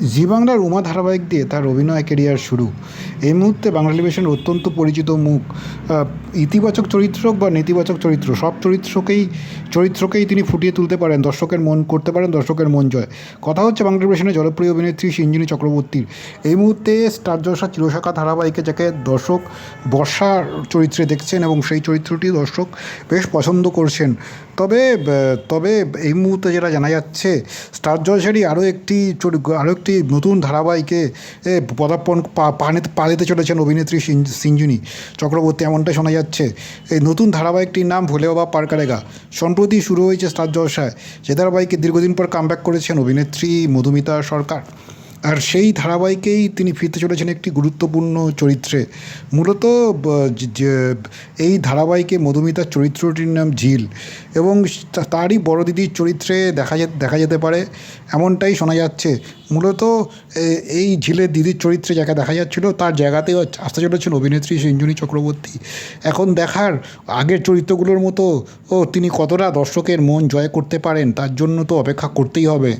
জি বাংলার উমা ধারাবাহিক দিয়ে তার অভিনয় কেরিয়ার শুরু। এই মুহূর্তে বাংলা টেলিভিশনের অত্যন্ত পরিচিত মুখ ইতিবাচক চরিত্র বা নেতিবাচক চরিত্র, সব চরিত্রকেই চরিত্রকেই তিনি ফুটিয়ে তুলতে পারেন, দর্শকের মন করতে পারেন, দর্শকের মন জয়। কথা হচ্ছে বাংলা টেলিভিশনের জনপ্রিয় অভিনেত্রী সিঞ্জিনী চক্রবর্তীর। এই মুহূর্তে স্টার জলসা চিরশাখা ধারাবাহিকে যাকে দর্শক বর্ষার চরিত্রে দেখছেন এবং সেই চরিত্রটি দর্শক বেশ পছন্দ করছেন। তবে তবে এই মুহূর্তে যেটা জানা যাচ্ছে, স্টার জলসারই আরও একটি চরি- আরও একটি নতুন ধারাবাহিকে পদার্পণ পানে পা দিতে চলেছেন অভিনেত্রী সিঞ্জুনি চক্রবর্তী, এমনটাই শোনা যাচ্ছে। এই নতুন ধারাবাহিকটির নাম ভোলে বাবা পারকারেগা। সম্প্রতি শুরু হয়েছে স্টার জলসায়। সে ধারাবাহিকে দীর্ঘদিন পর কামব্যাক করেছেন অভিনেত্রী মধুমিতা সরকার। আর সেই ধারাবাহিকেই তিনি ফিরতে চলেছেন একটি গুরুত্বপূর্ণ চরিত্রে। মূলত এই ধারাবাহিকে মধুমিতার চরিত্রটির নাম ঝিল এবং তারই বড় দিদির চরিত্রে দেখা দেখা যেতে পারে, এমনটাই শোনা যাচ্ছে। মূলত এই ঝিলের দিদির চরিত্রে যাকে দেখা যাচ্ছিল, তার জায়গাতেও আসতে চলেছেন অভিনেত্রী সিঞ্জুনি চক্রবর্তী। এখন দেখার আগের চরিত্রগুলোর মতো, ও তিনি কতটা দর্শকের মন জয় করতে পারেন, তার জন্য তো অপেক্ষা করতেই হবে।